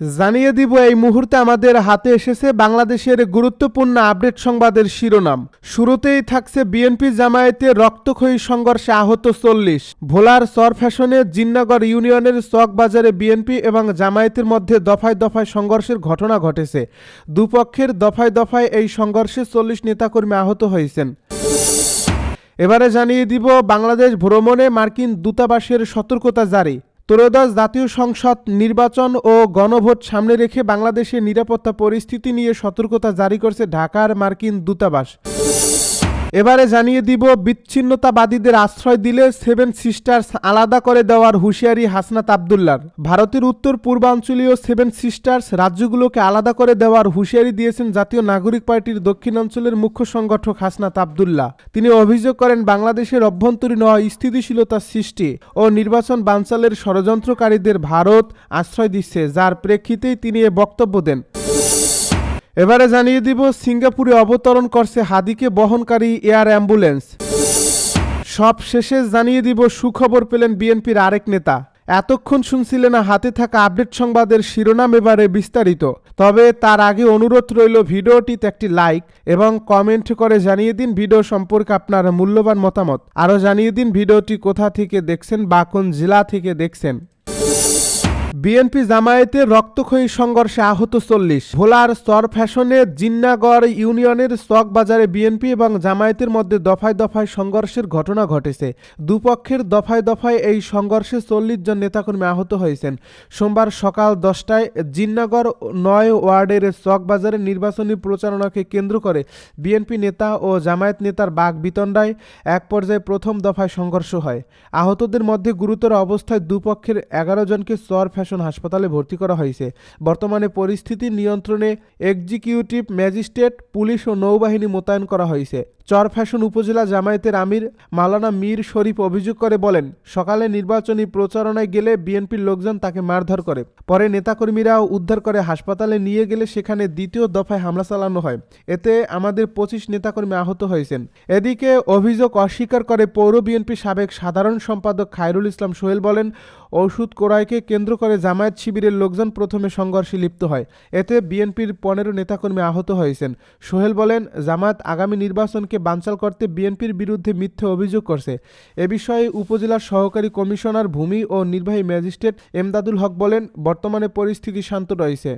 জানিয়ে দিব এই মুহূর্তে আমাদের হাতে এসেছে বাংলাদেশের গুরুত্বপূর্ণ আপডেট সংবাদের শিরোনাম। শুরুতেই থাকছে বিএনপি জামায়াতে রক্তক্ষয়ী সংঘর্ষে আহত চল্লিশ। ভোলার সর ফ্যাশনে জিন্নাগর ইউনিয়নের চক বাজারে বিএনপি এবং জামায়াতের মধ্যে দফায় দফায় সংঘর্ষের ঘটনা ঘটেছে। দুপক্ষের দফায় দফায় এই সংঘর্ষে চল্লিশ নেতাকর্মী আহত হয়েছেন। এবারে জানিয়ে দিব, বাংলাদেশ ভ্রমণে মার্কিন দূতাবাসের সতর্কতা জারি। ত্রয়োদশ জাতীয় সংসদ নির্বাচন ও গণভোট সামনে রেখে বাংলাদেশের নিরাপত্তা পরিস্থিতি নিয়ে সতর্কতা জারি করছে ঢাকার মার্কিন দূতাবাস। এবারে জানিয়ে দিব, বিচ্ছিন্নতাবাদীদের আশ্রয় দিলে সেভেন সিস্টার্স আলাদা করে দেওয়ার হুঁশিয়ারি হাসনাত আবদুল্লার। ভারতের উত্তর, পূর্বাঞ্চলীয় সেভেন সিস্টার্স রাজ্যগুলোকে আলাদা করে দেওয়ার হুঁশিয়ারি দিয়েছেন জাতীয় নাগরিক পার্টির দক্ষিণাঞ্চলের মুখ্য সংগঠক হাসনাত আবদুল্লাহ। তিনি অভিযোগ করেন, বাংলাদেশের অভ্যন্তরীণ অস্থিতিশীলতা সৃষ্টি ও নির্বাচন বানচালের ষড়যন্ত্রকারীদের ভারত আশ্রয় দিচ্ছে, যার প্রেক্ষিতেই তিনি এ বক্তব্য দেন। এবারে জানিয়ে দিব, সিঙ্গাপুরে অবতরণ করছে হাদিকে বহনকারী এয়ার অ্যাম্বুলেন্স। সব শেষে জানিয়ে দিব, সুখবর পেলেন বিএনপির আরেক নেতা। এতক্ষণ শুনছিলেন না, হাতে থাকা আপডেট সংবাদের শিরোনাম এবারে বিস্তারিত। তবে তার আগে অনুরোধ রইল, ভিডিওটিতে একটি লাইক এবং কমেন্ট করে জানিয়ে দিন ভিডিও সম্পর্কে আপনার মূল্যবান মতামত। আরও জানিয়ে দিন ভিডিওটি কোথা থেকে দেখছেন বা কোন জেলা থেকে দেখছেন। বিএনপি জামায়াতে রক্তক্ষয়ী সংঘর্ষে আহত চল্লিশ। ভোলার স্তর ফ্যাশনে জিন্নাগড় ইউনিয়নের চক বাজারে বিএনপি এবং জামায়াতের মধ্যে দফায় দফায় সংঘর্ষের ঘটনা ঘটেছে। দুপক্ষের দফায় দফায় এই সংঘর্ষে চল্লিশ জন নেতাকর্মী আহত হয়েছেন। সোমবার সকাল দশটায় জিন্নাগড় নয় ওয়ার্ডের চক বাজারে নির্বাচনী প্রচারণাকে কেন্দ্র করে বিএনপি নেতা ও জামায়াত নেতার বাঘ বিতণ্ডায় এক পর্যায়ে প্রথম দফায় সংঘর্ষ হয়। আহতদের মধ্যে গুরুতর অবস্থায় দুপক্ষের এগারো জনকে চর ফ্যাশন হাসপাতালে ভর্তি করা হয়েছে। বর্তমানে পরিস্থিতি নিয়ন্ত্রণে এক্সিকিউটিভ ম্যাজিস্ট্রেট, পুলিশ ও নৌবাহিনী মোতায়েন করা হয়েছে। চর ফ্যাশন উপজেলা জামায়াতের আমির মালানা মীর শরীফ অভিযোগ করে বলেন, সকালে নির্বাচনী প্রচারণায় গেলে বিএনপির লোকজন তাকে মারধর করে। পরে নেতাকর্মীরাও উদ্ধার করে হাসপাতালে নিয়ে গেলে সেখানে দ্বিতীয় দফায় হামলা চালানো হয়। এতে আমাদের পঁচিশ নেতাকর্মী আহত হয়েছেন। এদিকে অভিযোগ অস্বীকার করে পৌর বিএনপি সাবেক সাধারণ সম্পাদক খায়রুল ইসলাম সোহেল বলেন, ঔষধ ক্রয়কে কেন্দ্র করে জামায়াত শিবিরের লোকজন প্রথমে সংঘর্ষে লিপ্ত হয়। এতে বিএনপির পনেরো নেতাকর্মী আহত হয়েছেন। সোহেল বলেন, জামায়াত আগামী নির্বাচনকে বানচাল করতে বিএনপির বিরুদ্ধে মিথ্যে অভিযোগ করছে। এ বিষয়ে উপজেলার সহকারী কমিশনার ভূমি ও নির্বাহী ম্যাজিস্ট্রেট এমদাদুল হক বলেন, বর্তমানে পরিস্থিতি শান্ত রয়েছে।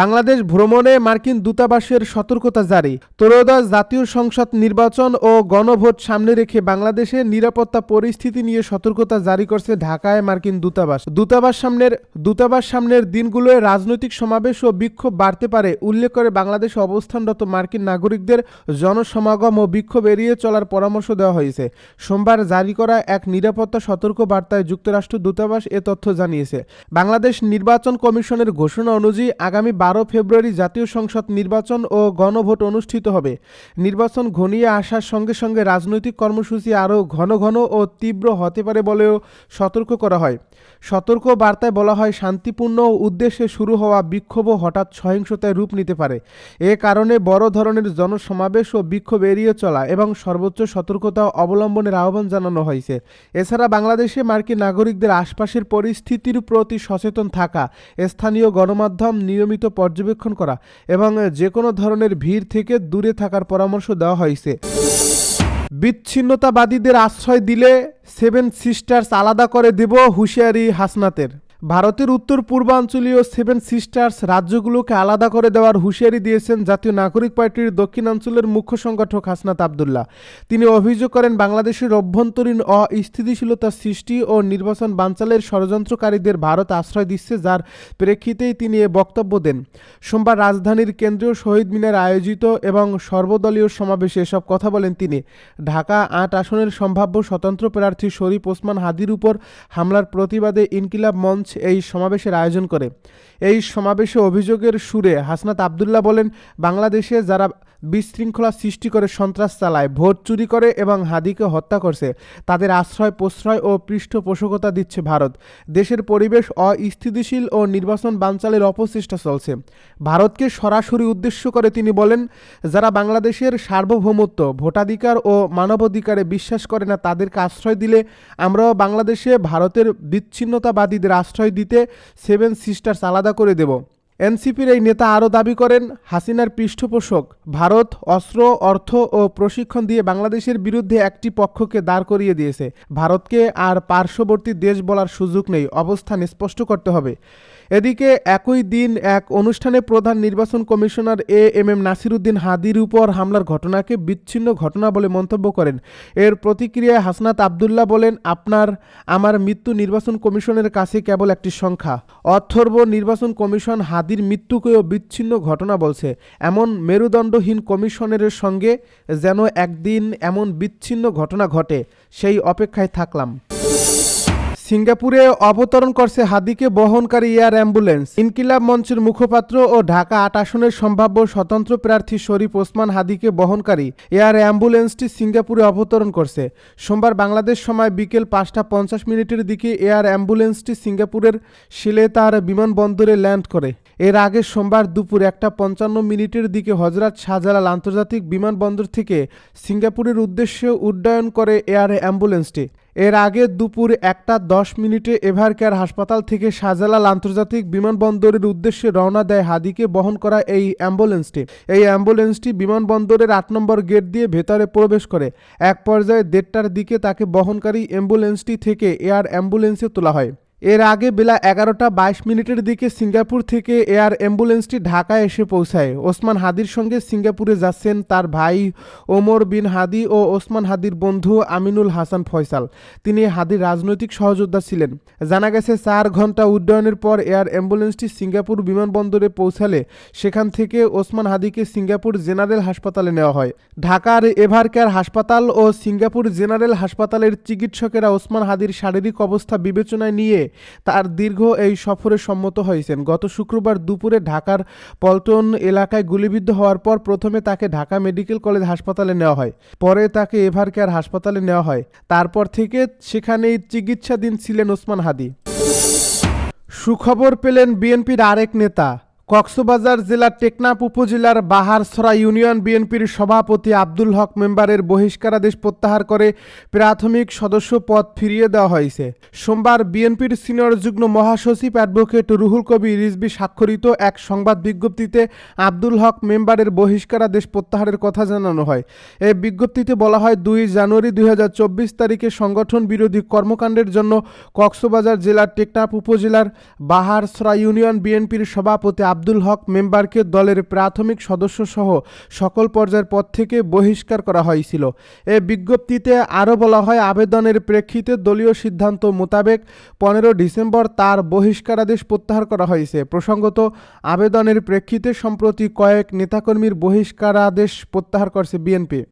বাংলাদেশ ভ্রমণে মার্কিন দূতাবাসের সতর্কতা জারি। ত্রয়োদশ জাতীয় সংসদ নির্বাচন ও গণভোট সামনে রেখে বাংলাদেশে নিরাপত্তা পরিস্থিতি নিয়ে সতর্কতা জারি করছে ঢাকায় মার্কিন দূতাবাস। দূতাবাস সামনের দূতাবাস সামনের দিনগুলোয় রাজনৈতিক সমাবেশ ও বিক্ষোভ বাড়তে পারে, উল্লেখ করে বাংলাদেশে অবস্থানরত মার্কিন নাগরিকদের জনসমাগম ও বিক্ষোভ এড়িয়ে চলার পরামর্শ দেওয়া হয়েছে। সোমবার জারি করা এক নিরাপত্তা সতর্ক বার্তায় যুক্তরাষ্ট্র দূতাবাস এ তথ্য জানিয়েছে। বাংলাদেশ নির্বাচন কমিশনের ঘোষণা অনুযায়ী আগামী বারো ফেব্রুয়ারি জাতীয় সংসদ নির্বাচন ও গণভোট অনুষ্ঠিত হবে। নির্বাচন ঘনিয়ে আসার সঙ্গে সঙ্গে রাজনৈতিক কর্মসূচি আরও ঘন ঘন ও তীব্র হতে পারে বলেও সতর্ক করা হয়। সতর্ক বার্তায় বলা হয়, শান্তিপূর্ণ উদ্দেশ্যে শুরু হওয়া বিক্ষোভ হঠাৎ সহিংসতায় রূপ নিতে পারে। এ কারণে বড় ধরনের জনসমাবেশ ও বিক্ষোভ এড়িয়ে চলা এবং সর্বোচ্চ সতর্কতা অবলম্বনের আহ্বান জানানো হয়েছে। এছাড়া বাংলাদেশে মার্কিন নাগরিকদের আশপাশের পরিস্থিতির প্রতি সচেতন থাকা, স্থানীয় গণমাধ্যম নিয়মিত পর্যবেক্ষণ করা এবং যে কোনো ধরনের ভিড় থেকে দূরে থাকার পরামর্শ দেওয়া হয়েছে। বিচ্ছিন্নতাবাদীদের আশ্রয় দিলে সেভেন সিস্টার্স আলাদা করে দেব হুঁশিয়ারি হাসনাতের। ভারতের উত্তর পূর্বাঞ্চলীয় সেভেন সিস্টার্স রাজ্যগুলোকে আলাদা করে দেওয়ার হুঁশিয়ারি দিয়েছেন জাতীয় নাগরিক পার্টির দক্ষিণাঞ্চলের মুখ্য সংগঠক হাসনাত আবদুল্লাহ। তিনি অভিযোগ করেন, বাংলাদেশের অভ্যন্তরীণ অস্থিতিশীলতা সৃষ্টি ও নির্বাচন বানচালের ষড়যন্ত্রকারীদের ভারত আশ্রয় দিচ্ছে, যার প্রেক্ষিতেই তিনি এ বক্তব্য দেন। সোমবার রাজধানীর কেন্দ্রীয় শহীদ মিনার আয়োজিত এবং সর্বদলীয় সমাবেশে এসব কথা বলেন তিনি। ঢাকা আট আসনের সম্ভাব্য স্বতন্ত্র প্রার্থী শরীফ ওসমান হাদির উপর হামলার প্রতিবাদে ইনকিলাব মঞ্চ এই সমাবেশের আয়োজন করে। এই সমাবেশে অভিযোগের সুরে হাসনাত আবদুল্লাহ বলেন, বাংলাদেশে যারা বিশৃঙ্খলা সৃষ্টি করে সন্ত্রাস চালায়, ভোট চুরি করে এবং হাদিকে হত্যা করছে, তাদের আশ্রয়, প্রশ্রয় ও পৃষ্ঠপোষকতা দিচ্ছে ভারত। দেশের পরিবেশ অস্থিতিশীল ও নির্বাচন বানচালের অপচেষ্টা চলছে। ভারতকে সরাসরি উদ্দেশ্য করে তিনি বলেন, যারা বাংলাদেশের সার্বভৌমত্ব, ভোটাধিকার ও মানবাধিকারে বিশ্বাস করে না, তাদেরকে আশ্রয় দিলে আমরাও বাংলাদেশে ভারতের বিচ্ছিন্নতাবাদীদের আশ্রয় প্রশ্রয় দিতে সেভেন সিস্টার্স আলাদা করে দেব। এনসিপির এই নেতা আরও দাবি করেন, হাসিনার পৃষ্ঠপোষক, ভারত, অস্ত্র, অর্থ ও প্রশিক্ষণ দিয়ে বাংলাদেশের বিরুদ্ধে একটি পক্ষকে দাঁড় করিয়ে দিয়েছে। ভারতকে আর পার্শ্ববর্তী দেশ বলার সুযোগ নেই, অবস্থান স্পষ্ট করতে হবে। এদিকে একই দিন এক অনুষ্ঠানে প্রধান নির্বাচন commissioner A M M Nasiruddin হাদির উপর হামলার ঘটনাকে বিচ্ছিন্ন ঘটনা বলে মন্তব্য করেন। এর প্রতিক্রিয়ায় হাসনাত আবদুল্লাহ বলেন, আপনার, আমার মৃত্যু নির্বাচন কমিশনের কাছে কেবল একটি সংখ্যা। অথর্ব নির্বাচন কমিশন হাদির মৃত্যুকেও বিচ্ছিন্ন ঘটনা বলছে। এমন মেরুদণ্ডহীন কমিশনের সঙ্গে যেন একদিন এমন বিচ্ছিন্ন ঘটনা ঘটে, সেই অপেক্ষায় থাকলাম। সিঙ্গাপুরে অবতরণ করছে হাদিকে বহনকারী এয়ার অ্যাম্বুলেন্স। ইনকিলাব মঞ্চের মুখপাত্র ও ঢাকা আট আসনের সম্ভাব্য স্বতন্ত্র প্রার্থী শরীফ ওসমান হাদিকে বহনকারী এয়ার অ্যাম্বুলেন্সটি সিঙ্গাপুরে অবতরণ করছে। সোমবার বাংলাদেশ সময় বিকেল পাঁচটা পঞ্চাশ মিনিটের দিকে এয়ার অ্যাম্বুলেন্সটি সিঙ্গাপুরের শিলে তার বিমানবন্দরে ল্যান্ড করে। এর আগে সোমবার দুপুর একটা পঞ্চান্ন মিনিটের দিকে হজরত শাহজালাল আন্তর্জাতিক বিমানবন্দর থেকে সিঙ্গাপুরের উদ্দেশ্যে উড্ডয়ন করে এয়ার অ্যাম্বুলেন্সটি। এর আগে দুপুর একটা দশ মিনিটে এভারকেয়ার হাসপাতাল থেকে শাহজালাল আন্তর্জাতিক বিমানবন্দরের উদ্দেশ্যে রওনা দেয় হাদিকে বহন করা এই অ্যাম্বুলেন্সটি। এই অ্যাম্বুলেন্সটি বিমানবন্দরের আট নম্বর গেট দিয়ে ভেতরে প্রবেশ করে। এক পর্যায়ে দেড়টার দিকে তাকে বহনকারী অ্যাম্বুলেন্সটি থেকে এয়ার অ্যাম্বুলেন্সে তোলা হয়। এর আগে বেলা এগারোটা বাইশ মিনিটের দিকে সিঙ্গাপুর থেকে এয়ার অ্যাম্বুলেন্সটি ঢাকায় এসে পৌঁছায়। ওসমান হাদির সঙ্গে সিঙ্গাপুরে যাচ্ছেন তার ভাই ওমর বিন হাদি ও ওসমান হাদির বন্ধু আমিনুল হাসান ফয়সাল। তিনি হাদির রাজনৈতিক সহযোদ্ধা ছিলেন। জানা গেছে, চার ঘণ্টা উড্ডয়নের পর এয়ার অ্যাম্বুলেন্সটি সিঙ্গাপুর বিমানবন্দরে পৌঁছালে সেখান থেকে ওসমান হাদিকে সিঙ্গাপুর জেনারেল হাসপাতালে নেওয়া হয়। ঢাকার এভারকেয়ার হাসপাতাল ও সিঙ্গাপুর জেনারেল হাসপাতালের চিকিৎসকেরা ওসমান হাদির শারীরিক অবস্থা বিবেচনায় নিয়ে তার দীর্ঘ এই সফরে সম্মত হয়েছেন। গত শুক্রবার দুপুরে ঢাকার পল্টন এলাকায় গুলিবিদ্ধ হওয়ার পর প্রথমে তাকে ঢাকা মেডিকেল কলেজ হাসপাতালে নেওয়া হয়। পরে তাকে এভার কেয়ার হাসপাতালে নেওয়া হয়। তারপর থেকে সেখানেই চিকিৎসাধীন ছিলেন ওসমান হাদি। সুখবর পেলেন বিএনপির আরেক নেতা। কক্সবাজার জেলার টেকনাফ উপজেলার বাহারছড়া ইউনিয়ন বিএনপির সভাপতি আব্দুল হক মেম্বারের বহিষ্কারাদেশ প্রত্যাহার করে প্রাথমিক সদস্য পদ ফিরিয়ে দেওয়া হয়েছে। সোমবার বিএনপির সিনিয়র যুগ্ম মহাসচিব অ্যাডভোকেট রুহুল কবি রিজবি স্বাক্ষরিত এক সংবাদ বিজ্ঞপ্তিতে আব্দুল হক মেম্বারের বহিষ্কারাদেশ প্রত্যাহারের কথা জানানো হয়। এই বিজ্ঞপ্তিতে বলা হয়, দুই জানুয়ারি দুই হাজার চব্বিশ তারিখে সংগঠন বিরোধী কর্মকাণ্ডের জন্য কক্সবাজার জেলার টেকনাফ উপজেলার বাহারছড়া ইউনিয়ন বিএনপির সভাপতি আব্দুল হক মেম্বারকে দলের প্রাথমিক সদস্য সহ সকল পর্যায়ের পদ থেকে বহিষ্কার করা হয়েছিল। এ বিজ্ঞপ্তিতে আরও বলা হয়, আবেদনের প্রেক্ষিতে দলীয় সিদ্ধান্ত মোতাবেক পনেরো ডিসেম্বর তার বহিষ্কারাদেশ প্রত্যাহার করা হয়েছে। প্রসঙ্গত, আবেদনের প্রেক্ষিতে সম্প্রতি কয়েক নেতাকর্মীর বহিষ্কারাদেশ প্রত্যাহার করছে বিএনপি।